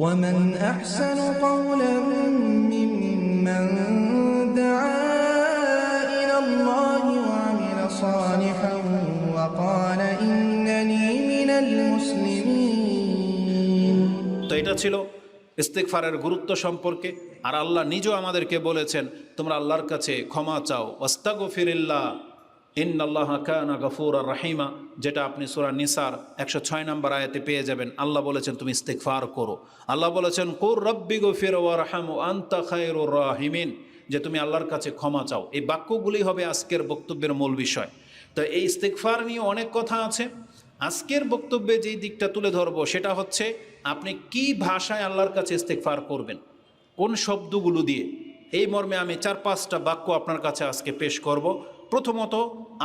ومن أحسن قولا ممن دعا إلى الله وعمل صالحا وقال إنني من المسلمين তো এটা ছিল ইস্তেকফারের গুরুত্ব সম্পর্কে আর আল্লাহ নিজেও আমাদেরকে বলেছেন তোমরা আল্লাহর কাছে ক্ষমা চাও ওস্তাগো ইন্নাল্লাহ কানা গফুর আর রাহিমা, যেটা আপনি সুরা নিসার একশো ছয় নম্বর আয়াতে পেয়ে যাবেন। আল্লাহ বলেছেন, তুমি ইস্তেকফার করো। আল্লাহ বলেছেন কুর রব্বি গফির ওয়ারহাম আন্তা খায়রুর রাহিমিন। যে তুমি আল্লাহর কাছে ক্ষমা চাও। এই বাক্যগুলি হবে আজকের বক্তব্যের মূল বিষয়। তো এই ইস্তেকফার নিয়ে অনেক কথা আছে। আজকের বক্তব্যে যেই দিকটা তুলে ধরবো, সেটা হচ্ছে, আপনি কি ভাষায় আল্লাহর কাছে ইস্তেকফার করবেন? কোন শব্দগুলো দিয়ে? এই মর্মে আমি চার পাঁচটা বাক্য আপনার কাছে আজকে পেশ করব। প্রথমত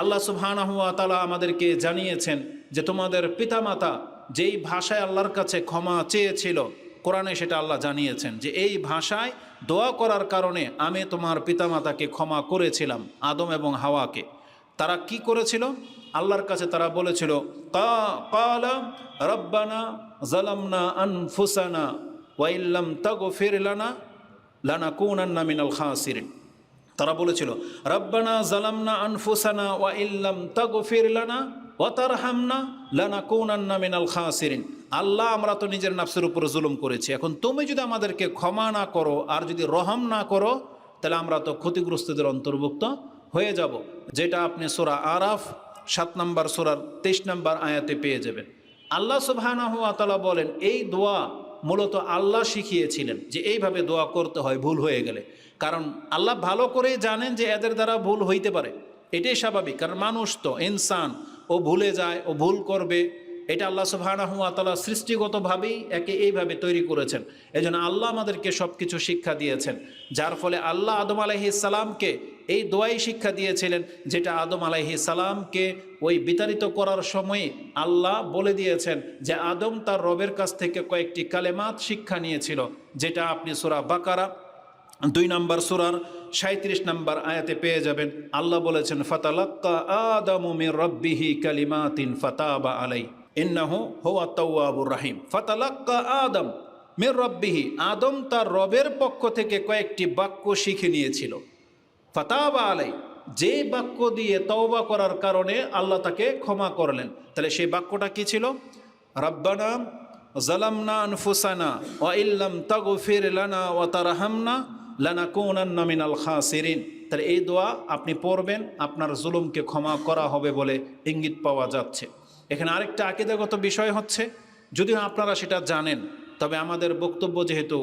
আল্লাহ সুবহানাহুয়া তালা আমাদেরকে জানিয়েছেন যে তোমাদের পিতামাতা যেই ভাষায় আল্লাহর কাছে ক্ষমা চেয়েছিল, কোরআনে সেটা আল্লাহ জানিয়েছেন যে এই ভাষায় দোয়া করার কারণে আমি তোমার পিতামাতাকে ক্ষমা করেছিলাম, আদম এবং হাওয়াকে। তারা কি করেছিল? আল্লাহর কাছে তারা বলেছিল কালা রব্বানা জালামনা আনফুসানা ওয়াইল্লাম তাগফির লানা লানা কুনান্না মিনাল খাসিরিন। তারা বলেছিল, রব্বানা জালামনা আনফুসানা ওয়া ইল্লাম তাগফির লানা ওয়া তারহামনা লানা কুনান্না মিনাল খাসিরিন। আল্লাহ, আমরা তো নিজের নাফসের উপর জুলুম করেছি। এখন তুমি যদি আমাদেরকে ক্ষমা না করো আর যদি রহম না করো, তাহলে আমরা তো ক্ষতিগ্রস্তদের অন্তর্ভুক্ত হয়ে যাব, যেটা আপনি সোরা আরাফ সাত নম্বর, সোরার তেইশ নম্বর আয়াতে পেয়ে যাবেন। আল্লাহ তাআলা বলেন, এই দোয়া মূলত আল্লাহ শিখিয়েছিলেন যে এইভাবে দোয়া করতে হয়, ভুল হয়ে গেলে। কারণ আল্লাহ ভালো করেই জানেন যে এদের দ্বারা ভুল হইতে পারে। এটাই স্বাভাবিক। কারণ মানুষ তো ইনসান, ও ভুলে যায়, ও ভুল করবে। এটা আল্লাহ সুবহানাহু ওয়া তাআলা সৃষ্টিগতভাবেই একে এইভাবে তৈরি করেছেন। এজন্য আল্লাহ আমাদেরকে সব কিছু শিক্ষা দিয়েছেন। যার ফলে আল্লাহ আদম আলাইহি সালামকে এই দোয়াই শিক্ষা দিয়েছিলেন যেটা আদম আলাইহি সালামকে ওই বিতাড়িত করার সময়ে আল্লাহ বলে দিয়েছেন যে আদম তার রবের কাছ থেকে কয়েকটি কালেমাত শিক্ষা নিয়েছিল, যেটা আপনি সুরা বাকারা দুই নম্বর সুরার সাঁত্রিশ নম্বর আয়াতে পেয়ে যাবেন। আল্লাহ বলেছেন, ফাতালাক্কা আদামু মির রব্বিহি কালিমাতিন ফাতাবা আলাই, ইন্নাহু হুয়া তাওয়াবুর রাহিম। ফাতালাক্কা আদম মির রব্বিহি, আদম তার রবের পক্ষ থেকে কয়েকটি বাক্য শিখে নিয়েছিল। ফাতাবা আলাই। যে বাক্য দিয়ে তওবা করার কারণে আল্লাহ তাকে ক্ষমা করলেন। তাহলে সেই বাক্যটা কি ছিল? রব্বানা জালামনা আনফুসানা ওয়া ইল্লাম তাগফির লানা ওয়া তারহামনা লানাকুনান্না মিনাল খাসিরিন। তাহলে এই দোয়া আপনি পড়বেন, আপনার জুলুমকে ক্ষমা করা হবে বলে ইঙ্গিত পাওয়া যাচ্ছে। এখানে আরেকটা আকিদাগত বিষয় হচ্ছে, যদিও আপনারা সেটা জানেন, তবে আমাদের বক্তব্য যেহেতু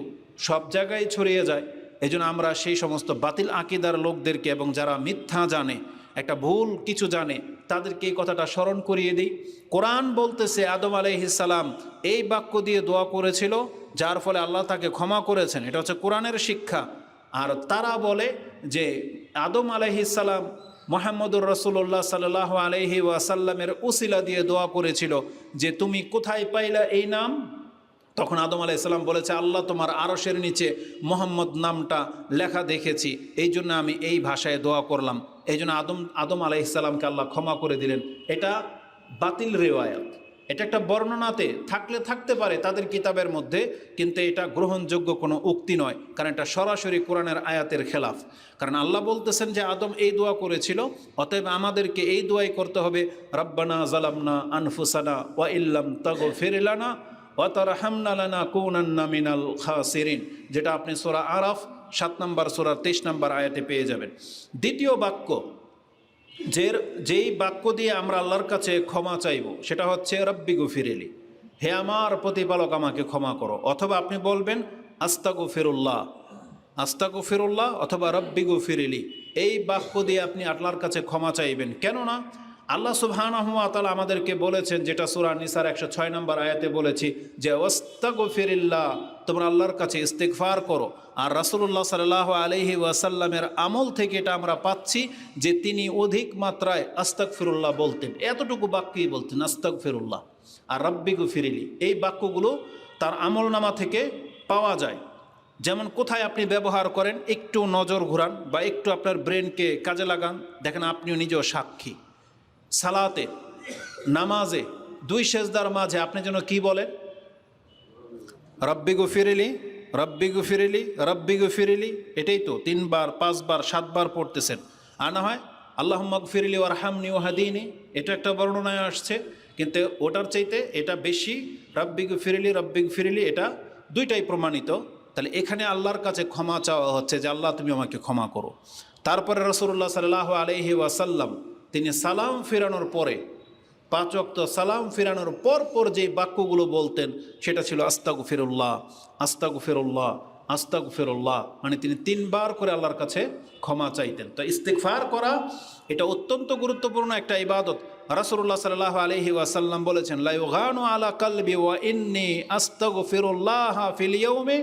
সব জায়গায় ছড়িয়ে যায় এই আমরা সেই সমস্ত বাতিল আকিদার লোকদেরকে এবং যারা মিথ্যা জানে, একটা ভুল কিছু জানে, তাদেরকে এই কথাটা স্মরণ করিয়ে দিই। কোরআন বলতেছে, আদম আলাইহিসাল্লাম এই বাক্য দিয়ে দোয়া করেছিল, যার ফলে আল্লাহ তাকে ক্ষমা করেছেন। এটা হচ্ছে কোরআনের শিক্ষা। আর তারা বলে যে, আদম আলাইহিসাল্লাম মোহাম্মদুর রসুল্লাহ সাল্লাহ আলহি ওয়াসাল্লামের উসিলা দিয়ে দোয়া করেছিল যে, তুমি কোথায় পাইলা এই নাম? তখন আদম আলাইসাল্লাম বলেছে, আল্লাহ তোমার আরসের নিচে মোহাম্মদ নামটা লেখা দেখেছি। এই জন্য আমি এই ভাষায় দোয়া করলাম। এই জন্য আদম আদম আলাইসাল্লামকে আল্লাহ ক্ষমা করে দিলেন। এটা বাতিল রেওয়ায়াত। এটা একটা বর্ণনাতে থাকলে থাকতে পারে তাদের কিতাবের মধ্যে, কিন্তু এটা গ্রহণযোগ্য কোনো উক্তি নয়, কারণ এটা সরাসরি কোরআনের আয়াতের খেলাফ। কারণ আল্লাহ বলতেছেন যে, আদম এই দোয়া করেছিল, অতএব আমাদেরকে এই দোয়াই করতে হবে, রব্বানা জালামনা আনফুসানা ওয়া ইল্লাম তাগো ফেরিলানা যেটা আপনি সোরা আরাফ সাত নম্বর, সোরা তেইশ নম্বর আয়াতে পেয়ে যাবেন। দ্বিতীয় বাক্য যে যেই বাক্য দিয়ে আমরা আল্লাহর কাছে ক্ষমা চাইব, সেটা হচ্ছে, রব্বি গুফিরেলি। হে আমার প্রতিপালক, আমাকে ক্ষমা করো। অথবা আপনি বলবেন আস্তাগু ফিরুল্লাহ আস্তাগু ফিরুল্লাহ অথবা, রব্বি গুফিরেলি। এই বাক্য দিয়ে আপনি আল্লাহর কাছে ক্ষমা চাইবেন। কেননা আল্লাহ সুবহানাহুয়াতালা আমাদেরকে বলেছেন, যেটা সুরা নিসার একশো ছয় নম্বর আয়াতে বলেছি, যে ওস্তাগফিরিল্লাহ তোমরা আল্লাহর কাছে ইস্তেকফার করো। আর রাসুল্লাহ সাল্লাহ আলহি ওয়াসাল্লামের আমল থেকে এটা আমরা পাচ্ছি, যে তিনি অধিক মাত্রায় আস্তাক ফিরুল্লাহ বলতেন। এতটুকু বাক্যই বলতেন আস্তাক ফিরুল্লাহ আর রব্বিগু ফিরিলি, এই বাক্যগুলো তার আমল নামা থেকে পাওয়া যায়। যেমন, কোথায় আপনি ব্যবহার করেন, একটু নজর ঘুরান বা একটু আপনার ব্রেনকে কাজে লাগান, দেখেন আপনিও নিজেও সাক্ষী। সালাতে, নামাজে, দুই সেজদার মাঝে আপনি যেন কি বলেন? রব্বি গুফিরিলি রব্বি গুফিরিলি রব্বি গুফিরিলি, এটাই তো, তিনবার, পাঁচবার, সাতবার পড়তেছেন। আর না হয় আল্লাহ মগফিরিলি ওয়ারহামনি ওহাদিনি এটা একটা বর্ণনায় আসছে, কিন্তু ওটার চাইতে এটা বেশি, রব্বি গুফিরিলি রব্বি গুফিরিলি, এটা দুইটাই প্রমাণিত। তাহলে এখানে আল্লাহর কাছে ক্ষমা চাওয়া হচ্ছে যে, আল্লাহ তুমি আমাকে ক্ষমা করো। তারপরে রসুল্লাহ সাল্লাহ আলহি ওয়াসাল্লাম তিনি সালাম ফেরানোর পরে, পাঁচ অক্ত সালাম ফেরানোর পর পর যে বাক্যগুলো বলতেন, সেটা ছিল আস্তাগু ফেরুল্লাহ আস্তাগু ফেরুল্লাহ আস্তাগু ফেরুল্লাহ মানে তিনি তিনবার করে আল্লাহর কাছে ক্ষমা চাইতেন। তো ইস্তেকফার করা, এটা অত্যন্ত গুরুত্বপূর্ণ একটা ইবাদত। রাসুল্লাহ সাল্লাহ আলহি ওয়াসাল্লাম বলেছেন লাইগানু আলা কালবি ওয়া ইন্নি আস্তাগু ফিরুল্লাহ ফিলিয়মে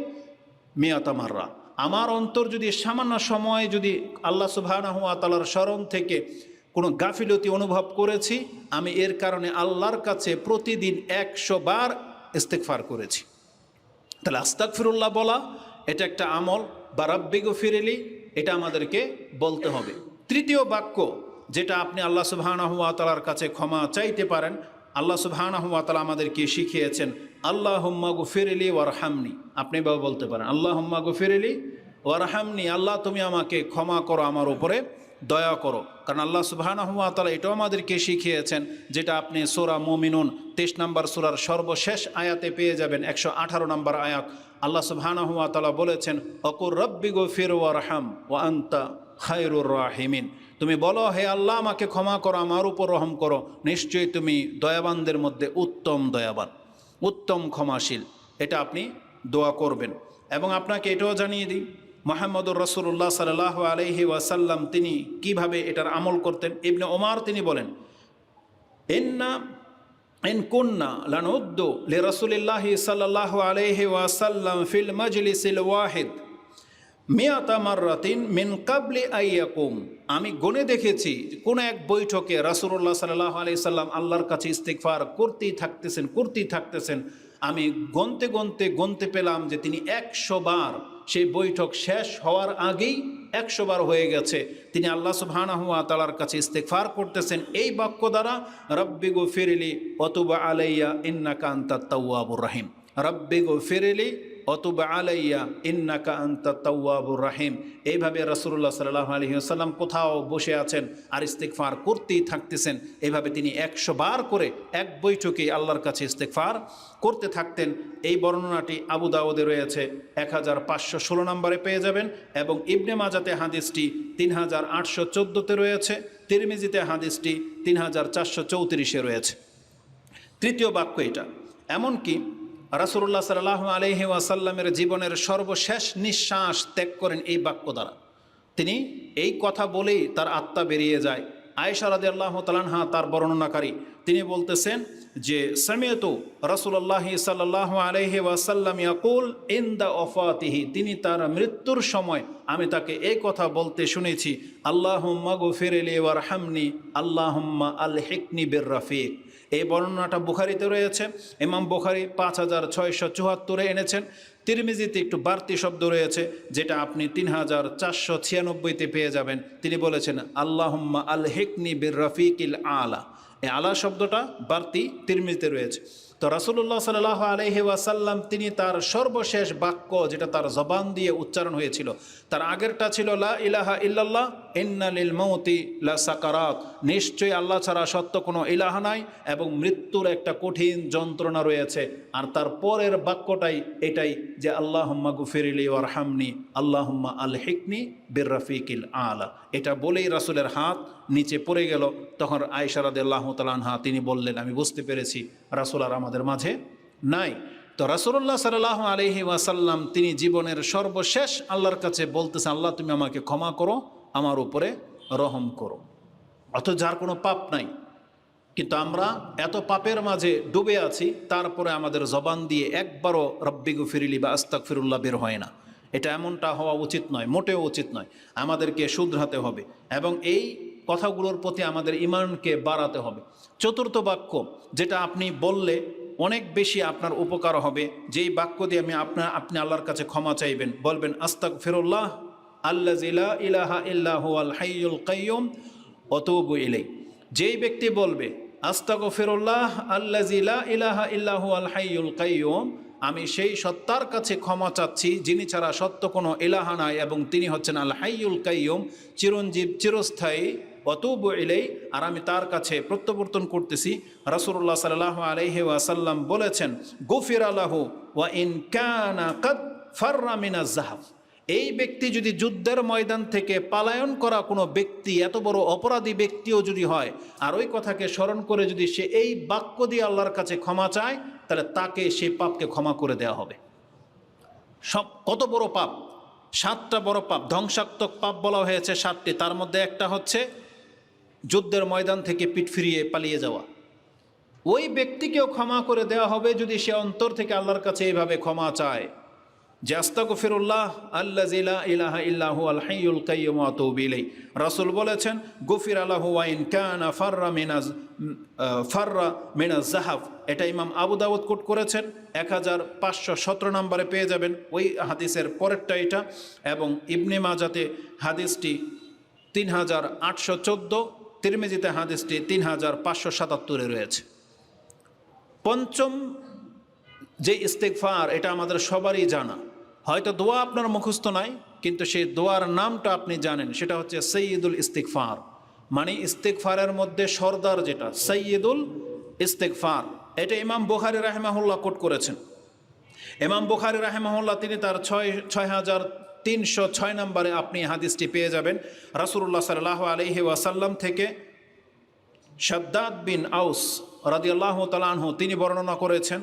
মিয়াতামাররা আমার অন্তর যদি সামান্য সময় যদি আল্লাহ সুবহানাহু ওয়া তাআলার স্মরণ থেকে কোনো গাফিলতি অনুভব করেছি, আমি এর কারণে আল্লাহর কাছে প্রতিদিন একশো বার ইস্তেকফার করেছি। তাহলে আস্তাক ফিরুল্লাহ বলা, এটা একটা আমল, বা রব্বিগ ফিরেলি এটা আমাদেরকে বলতে হবে। তৃতীয় বাক্য, যেটা আপনি আল্লাহ সুবহানাহুয়া তালার কাছে ক্ষমা চাইতে পারেন, আল্লাহ সুবহানাহুয়া তালা আমাদেরকে শিখিয়েছেন আল্লাহ হুম্মা গুফিরেলি ওয়ারহামনি। আপনি বাবা বলতে পারেন আল্লাহ হুম্মা গুফিরেলি ওয়ারহামনি, আল্লাহ তুমি আমাকে ক্ষমা করো আমার উপরে। দয়া করো। কারণ আল্লাহ সুবাহানহুয়া তালা এটাও আমাদেরকে শিখিয়েছেন, যেটা আপনি সোরা মোমিনুন, তেইশ নম্বর সোরার সর্বশেষ আয়াতে পেয়ে যাবেন, একশো আঠারো নম্বর আয়াত। আল্লাহ সুবাহানহুয়া তালা বলেছেন, অকুর রব্বি গো ফির ওয়ারহাম ও আন্তা খায়রুর রাহিমিন। তুমি বলো, হে আল্লাহ, আমাকে ক্ষমা করো, আমার উপর রহম করো। নিশ্চয়ই তুমি দয়াবানদের মধ্যে উত্তম দয়াবান, উত্তম ক্ষমাশীল। এটা আপনি দোয়া করবেন। এবং আপনাকে এটাও জানিয়ে দিই মোহাম্মদুর রসুল্লাহ সাল্লাহ আলহি ওয়াসাল্লাম, তিনি কীভাবে এটার আমল করতেন? ইবনে ওমার তিনি বলেন এন্না এন কুন্না লানুদ্দু লি রসুলিল্লাহ সাল্লাহ আলহি ওয়াসাল্লাম ফিল মজলিসিল ওয়াহিদ মিয়াতা মার্রাতিন মিন কাবলি আইয়াকুম আমি গনে দেখেছি কোন এক বৈঠকে রাসুল্লাহ সাল্লাহ আলি সাল্লাম আল্লাহর কাছে ইস্তিকফার করতেই থাকতেছেন করতেই থাকতেছেন। আমি গনতে গনতে গনতে পেলাম যে তিনি একশো বার সেই বৈঠক শেষ হওয়ার আগেই একশো বার হয়ে গেছে। তিনি আল্লাহ সুবহানাহুয়া তালার কাছে ইস্তেকফার করতেছেন। এই বাক্য দ্বারা, রব্বি গো ফিরিলি অতুবা আলাইয়া ইন্নাকা তাউ তাওয়াবুর রাহিম। রব্বি গো ফিরিলি অতুবা আলাইয়া ইন্নাকা আন্তা তাওয়াবুর রাহিম। এইভাবে রসুল্লাহ সাল্লাহ আলহিহাল্লাম কোথাও বসে আছেন আর ইস্তেকফার করতেই থাকতেছেন। এইভাবে তিনি একশো বার করে এক বৈঠকে আল্লাহর কাছে ইস্তেকফার করতে থাকতেন। এই বর্ণনাটি আবু দাউদে রয়েছে। এক হাজার পাঁচশো ষোলো নম্বরে পেয়ে যাবেন এবং ইবনে মাজাতে হাদিসটি তিন হাজার আটশো চোদ্দোতে রয়েছে। তিরমিজিতে হাদিসটি তিন হাজার চারশো চৌত্রিশে রয়েছে। তৃতীয় বাক্য এটা। এমনকি রাসুল্লাহ সাল্লাহ আলহি ওয়াসাল্লামের জীবনের সর্বশেষ নিঃশ্বাস ত্যাগ করেন এই বাক্য দ্বারা। তিনি এই কথা বলেই তার আত্মা বেরিয়ে যায়। আয়েশা আল্লাহ তালানহা তার বর্ণনাকারী, তিনি বলতেছেন যে সমেত রসুল্লাহ সাল্লাহ আলহি ওয়াসাল্লাম ইয়াকুল ইন দ্য অফাতিহি তিনি তার মৃত্যুর সময় আমি তাকে এই কথা বলতে শুনেছি, আল্লাহম্মা গুফিরেলি ওয়ার হামনি আল্লাহম্মা আল হেকনি বের রফিক। এই বর্ণনাটা বুখারিতে রয়েছে। এমাম বুখারি পাঁচ হাজার ছয়শো চুয়াত্তরে এনেছেন। তিরমিজিতে একটু বাড়তি শব্দ রয়েছে, যেটা আপনি তিন হাজার চারশো ছিয়ানব্বইতে পেয়ে যাবেন। তিনি বলেছেন, আল্লাহম্মা আল হেকনি বির রফিকিল আলা। এই আলা শব্দটা বাড়তি তিরমিজিতে রয়েছে। তো রাসুল্লাহ সাল্লাহ আলহি ওয়াসাল্লাম, তিনি তার সর্বশেষ বাক্য যেটা তার জবান দিয়ে উচ্চারণ হয়েছিল, তার আগেরটা ছিল, লা ইলাহা ইল্লাল্লাহ ইন্নালিল মৌতি লা সাকারাত। নিশ্চয়ই আল্লাহ ছাড়া সত্য কোনো ইলাহা নাই এবং মৃত্যুর একটা কঠিন যন্ত্রণা রয়েছে। আর তার পরের বাক্যটাই এটাই যে আল্লাহ হুম্মা গুফিরিলি ওয়ার হামনি আল্লাহ হুম্মা আল হিকনি বির রফিকিল আলা। এটা বলেই রাসুলের হাত নিচে পড়ে গেল, তখন আয়সারাদ আল্লাহ তালানহা তিনি বললেন, আমি বুঝতে পেরেছি, রাসুল আর আমাদের মাঝে নাই। তো রাসুল্লাহ সাল্লাহ আলহি ওয়াসাল্লাম তিনি জীবনের সর্বশেষ আল্লাহর কাছে বলতেছেন, আল্লাহ, তুমি আমাকে ক্ষমা করো, আমার উপরে রহম করো। অথচ যার কোনো পাপ নাই। কিন্তু আমরা এত পাপের মাঝে ডুবে আছি, তারপরে আমাদের জবান দিয়ে একবারও রব্বিগু ফিরিলি বা আস্তাক ফিরুল্লাহ বের হয় না। এটা এমনটা হওয়া উচিত নয়, মোটেও উচিত নয়। আমাদেরকে শুধরাতে হবে। এবং এই কথাগুলোর প্রতি আমাদের ইমানকে বাড়াতে হবে। চতুর্থ বাক্য, যেটা আপনি বললে অনেক বেশি আপনার উপকার হবে। যেই বাক্য দিয়ে আমি আপনার আপনি আল্লাহর কাছে ক্ষমা চাইবেন, বলবেন আস্তাক ফিরুল্লাহ আল্লাহ ইলাহা ইল্লাহ আল হাইয়ুল কাইয়ুম, অতবু ইলাই যেই ব্যক্তি বলবে আস্তাক ফিরুল্লাহ আল্লাহ ইলাহা ইল্লাহু আল হাইয়ুল কাইয়ুম, আমি সেই সত্তার কাছে ক্ষমা চাচ্ছি, যিনি ছাড়া সত্য কোনো এলাহা নাই এবং তিনি হচ্ছেন আল কাইয়ুম, চিরঞ্জীব, চিরস্থায়ী অতুব ইলেই আর আমি তার কাছে প্রত্যাবর্তন করতেছি। রাসূলুল্লাহ সাল্লাল্লাহু আলাইহি ওয়াসাল্লাম বলেছেন, গফির আলাহু ওয়া ইন কানা কাদ ফারামিনা জাহাব এই ব্যক্তি যদি যুদ্ধের ময়দান থেকে পালায়ন করা কোনো ব্যক্তি, এত বড় অপরাধী ব্যক্তিও যদি হয়, আর ওই কথাকে স্মরণ করে যদি সে এই বাক্য দিয়ে আল্লাহর কাছে ক্ষমা চায়, তাহলে তাকে সে পাপকে ক্ষমা করে দেওয়া হবে। সব, কত বড় পাপ? সাতটা বড় পাপ, ধ্বংসাত্মক পাপ বলা হয়েছে সাতটি। তার মধ্যে একটা হচ্ছে যুদ্ধের ময়দান থেকে পিঠ ফিরিয়ে পালিয়ে যাওয়া। ওই ব্যক্তিকেও ক্ষমা করে দেওয়া হবে যদি সে অন্তর থেকে আল্লাহর কাছে এইভাবে ক্ষমা চায়। যে আস্তাগফিরুল্লাহ আল্লাহ ইলাহা ইল্লাহু আল হাইয়ুল কাইয়্যুম ওয়া আতুবু বলেছেন গফির আলাহু ওয়া ইন ফাররা মিনাজ ফাররা মিনাজ জাহাব এটা ইমাম আবু দাউদ কোট করেছেন এক হাজার পাঁচশো সতেরো নম্বরে পেয়ে যাবেন। ওই হাদিসের পরেরটা এটা এবং ইবনে মাজাতে হাদিসটি তিন হাজার আটশো চোদ্দ। তিরমিজিতে হাদিসটি তিন হাজার পাঁচশো সাতাত্তরে রয়েছে। পঞ্চম যে ইস্তেকফার এটা আমাদের সবারই জানা। হয়তো দোয়া আপনার মুখস্থ নাই, কিন্তু সেই দোয়ার নামটা আপনি জানেন, সেটা হচ্ছে সৈয়দুল ইস্তেকফার মানে ইস্তেকফারের মধ্যে সর্দার যেটা, সৈয়দুল ইস্তেকফার এটা ইমাম বুখারি রাহেমাহুল্লাহ কোট করেছেন। ইমাম বুখারি রাহেমাহুল্লাহ তিনি তার ছয় ছয় হাজার তিনশো ছয় নম্বরে আপনি হাদিসটি পেয়ে যাবেন। রাসুল্লাহ সাল্লাহ আলহি ওয়াসাল্লাম থেকে শাদ্দাদ বিন আউস রাদিয়াল্লাহ তালানহ তিনি বর্ণনা করেছেন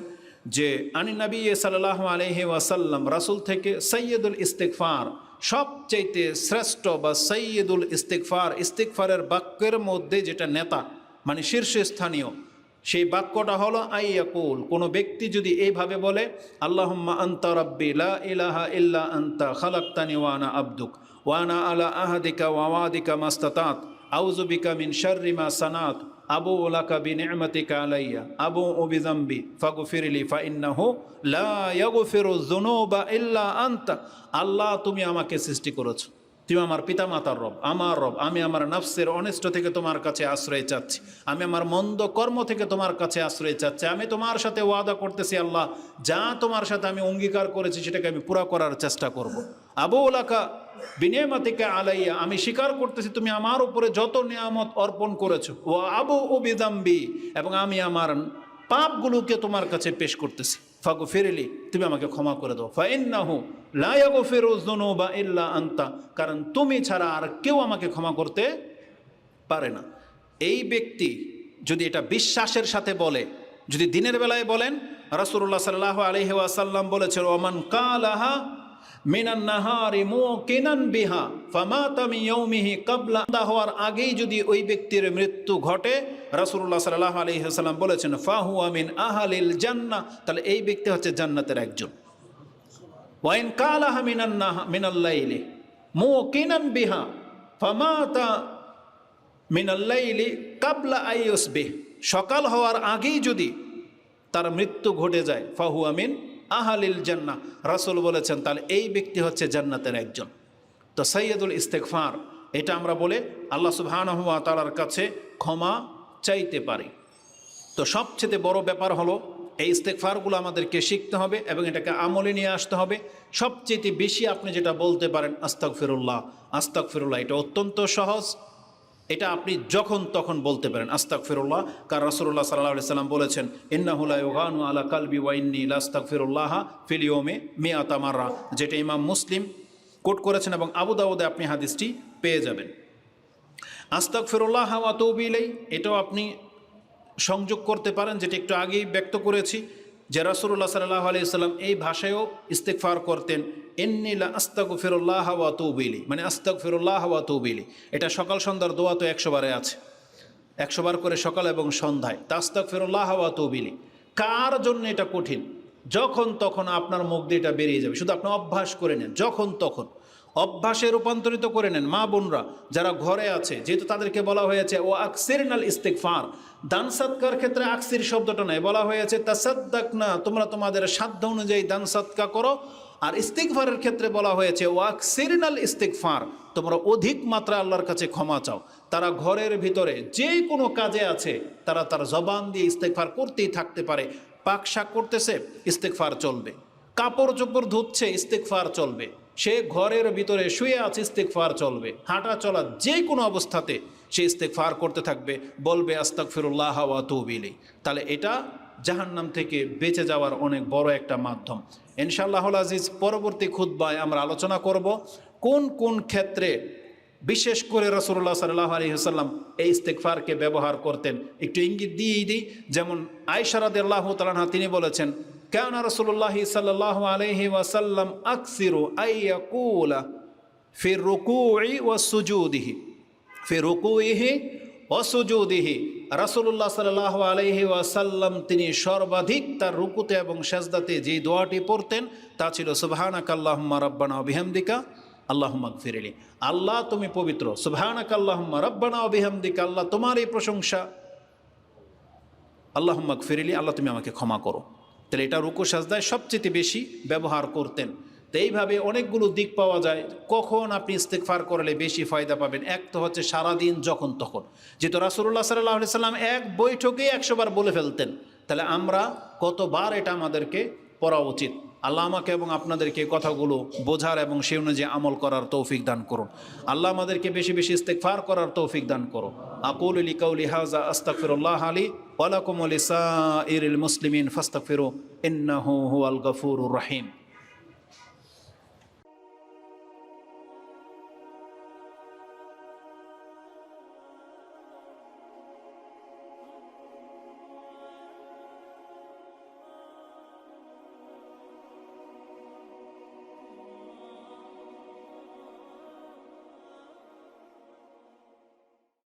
যে, আনি নবী সাল্লাহ আলহি ওয়াসাল্লাম রাসুল থেকে সৈয়দুল ইস্তেকফার সবচাইতে শ্রেষ্ঠ বা সৈয়দুল ইস্তেকফার ইস্তেকফারের বাক্যের মধ্যে যেটা নেতা মানে শীর্ষস্থানীয় সেই বাক্যটা হলো, আইয়াকুল কোনো ব্যক্তি যদি এইভাবে বলে, আল্লাহুম্মা আন্তা রাব্বি লা ইলাহা ইল্লা আন্তা খালাক্তানি ওয়ানা আব্দুক ওয়ানা আলা আহাদিকা ওয়াওয়াদিকা মাস্তাতাত, আউযু বিকা মিন শাররিমা সানাত, আবু লাকা বিনি'মাতিকা আলাইয়া, আবু ওবিজাম্বি ফাগু বিযামবি ফাগফিরলি ফাইন্নাহু লা ইয়াগফিরু যুনুবা ইল্লা আনতা আল্লাহ তুমি আমাকে সৃষ্টি করেছ। তুমি আমার পিতামাতার রব, আমার রব, আমি আমার নফসের অনিষ্ট থেকে তোমার কাছে আশ্রয় চাচ্ছি। আমি আমার মন্দ কর্ম থেকে তোমার কাছে আশ্রয় চাচ্ছি। আমি তোমার সাথে ওয়াদা করতেছি আল্লাহ, যা তোমার সাথে আমি অঙ্গীকার করেছি সেটাকে আমি পুরা করার চেষ্টা করব। আবু উলাকা, বিনিয়মাতিকে আলাইয়া, আমি স্বীকার করতেছি তুমি আমার উপরে যত নিয়ামত অর্পণ করেছ। ও আবু ও বিদাম্বি এবং আমি আমার পাপগুলোকে তোমার কাছে পেশ করতেছি। ফাগু ফিরিলি তুমি আমাকে ক্ষমা করে দাও। ফাইন্নাহু লায়াগো ফেরোজনো বা ইল্লা আন্তা, কারণ তুমি ছাড়া আর কেউ আমাকে ক্ষমা করতে পারে না। এই ব্যক্তি যদি এটা বিশ্বাসের সাথে বলে, যদি দিনের বেলায় বলেন, রাসূলুল্লাহ সাল্লাল্লাহু আলাইহি ওয়াসাল্লাম বলেছেন ওমান কালাহা মিনান নাহারি মুকিনান বিহা ক্বাবলা দা হওয়ার আগেই যদি ওই ব্যক্তির মৃত্যু ঘটে আলাইহি ওয়াসাল্লাম বলেছেন, ফাহুয়া মিন আহালিল জান্নাহ। তাহলে এই ব্যক্তি হচ্ছে জান্নাতের একজন। ওয়াইন কালাহা মিনান নাহা মিনাল্লাইলি মুকিনান বিহা ফামাতা মিনাল্লাইলি কাবলা সকাল হওয়ার আগেই যদি তার মৃত্যু ঘটে যায় ফাহু আমিন আহালিল জান্না রাসুল বলেছেন, তাহলে এই ব্যক্তি হচ্ছে জান্নাতের একজন। তো সৈয়দুল ইস্তেকফার এটা আমরা বলে আল্লাহ সুবহানাহুয়া তালার কাছে ক্ষমা চাইতে পারি। তো সবচেয়ে বড় ব্যাপার হলো, এই ইস্তেকফারগুলো আমাদেরকে শিখতে হবে এবং এটাকে আমলে নিয়ে আসতে হবে। সবচেয়ে বেশি আপনি যেটা বলতে পারেন আস্তাক ফিরুল্লাহ আস্তাক ফিরুল্লাহ এটা অত্যন্ত সহজ। এটা আপনি যখন তখন বলতে পারেন আস্তাক ফিরুল্লাহ কার রাসুল্লাহ সাল্লাহ সাল্লাম বলেছেন ইন্নাহুলাইগানু আলা কালবি ওয়াইন্নি লাস্তাক ফিরুল্লাহ ফিলিওমে মিয়া তামাররা যেটা ইমাম মুসলিম কোট করেছেন এবং আবু আপনি হাদিসটি পেয়ে যাবেন। আস্তাক ফিরুল্লাহ হাওয়া তৌবিলেই এটাও আপনি সংযোগ করতে পারেন, যেটা একটু আগেই ব্যক্ত করেছি যে রাসুল্লাহ সাল্লাহ আলিয়াল্লাম এই ভাষায়ও ইস্তেকফার করতেন। এন্নিলা আস্তাক ফিরুল্লাহ হাওয়া তৌবিলি মানে আস্তাক ফিরুল্লাহ হাওয়া তৌবিলি এটা সকাল সন্ধ্যার দোয়া তো একশো বারে আছে। একশো বার করে সকাল এবং সন্ধ্যায়। তা তাস্তাক ফিরুল্লাহ হাওয়া তৌবিলি কার জন্য এটা কঠিন? যখন তখন আপনার মুখ দিয়ে এটা বেরিয়ে যাবে। শুধু আপনি অভ্যাস করে নেন, যখন তখন। অভ্যাসে রূপান্তরিত করে নেন মা বোনরা যারা ঘরে আছে। যেহেতু তাদেরকে বলা হয়েছে, ও আকসিরনাল ইস্তেকফার দান সৎকার ক্ষেত্রে আকসির শব্দটা নয় বলা হয়েছে তাসাদ্দাক না তোমরা তোমাদের সাধ্য অনুযায়ী দান সৎকা করো। আর ইস্তিকফারের ক্ষেত্রে বলা হয়েছে, ওয়াক সিরিনাল ইস্তিকফার তোমরা অধিক মাত্রা আল্লাহর কাছে ক্ষমা চাও। তারা ঘরের ভিতরে যে কোনো কাজে আছে, তারা তার জবান দিয়ে ইস্তেকফার করতেই থাকতে পারে। পাক শাক করতেছে ইস্তেকফার চলবে। কাপড় চোপড় ধুচ্ছে ইস্তেকফার চলবে। সে ঘরের ভিতরে শুয়ে আছে ইস্তেকফার চলবে। হাঁটা চলা যে কোনো অবস্থাতে সে ইস্তেকফার করতে থাকবে। বলবে আস্তাক ফিরুল্লাহ ওয়া তাহলে এটা জাহান্নাম থেকে বেঁচে যাওয়ার অনেক বড় একটা মাধ্যম। ইনশাআল্লাহুল আজিজ, পরবর্তী খুদ্বায় আমরা আলোচনা করব কোন কোন ক্ষেত্রে বিশেষ করে রসুল্লাহ সাল্লাহ আলী হাসাল্লাম এই ইস্তেকফারকে ব্যবহার করতেন। একটু ইঙ্গিত দিয়েই দিই, যেমন আয়সারাদ আল্লাহ তালাহা তিনি বলেছেন, কেন রসুল্লাহ সাল্লাহ আলহি ওয়াসাল্লাম আকসিরু আইয়াকুলা ফির রুকুই ও সুজুদিহি। ফির রুকুইহি ও সুজুদিহি। রাসুল্লাহ সাল্লাহ আলহি ওয়াসাল্লাম তিনি সর্বাধিক তার রুকুতে এবং সেজদাতে যে দোয়াটি পড়তেন, তা ছিল সুবহানাক আল্লাহুম্মা রাব্বানা বিহামদিকা আল্লাহুম্মা ফিরিলি আল্লাহ তুমি পবিত্র সুবহানাক আল্লাহুম্মা রাব্বানা বিহামদিকা আল্লাহ তোমার এই প্রশংসা। আল্লাহুম্মা ফিরিলি আল্লাহ তুমি আমাকে ক্ষমা করো। তাহলে এটা রুকু, সাজদায় সবচেয়ে বেশি ব্যবহার করতেন। তো এইভাবে অনেকগুলো দিক পাওয়া যায়। কখন আপনি ইস্তেকফার করলে বেশি ফায়দা পাবেন? এক তো হচ্ছে সারাদিন যখন তখন। যেহেতু রাসুল্লাহ সাল্লাহ সাল্লাম এক বৈঠকেই একশোবার বলে ফেলতেন। তাহলে আমরা কতবার এটা আমাদেরকে পড়া উচিত? আল্লাহ আমাকে এবং আপনাদেরকে কথাগুলো বোঝার এবং সে অনুযায়ী আমল করার তৌফিক দান করুন। আল্লাহ আমাদেরকে বেশি বেশি ইস্তেকফার করার তৌফিক দান করুন। আকুল আলী কাউলি হাজা আস্তাকফিরুল্লাহ আলী ওয়ালাকুম আলিসা ইরিল মুসলিমিন ফাস্তাকফিরু ইন্নাহু হুয়াল গফুরুর রহিম।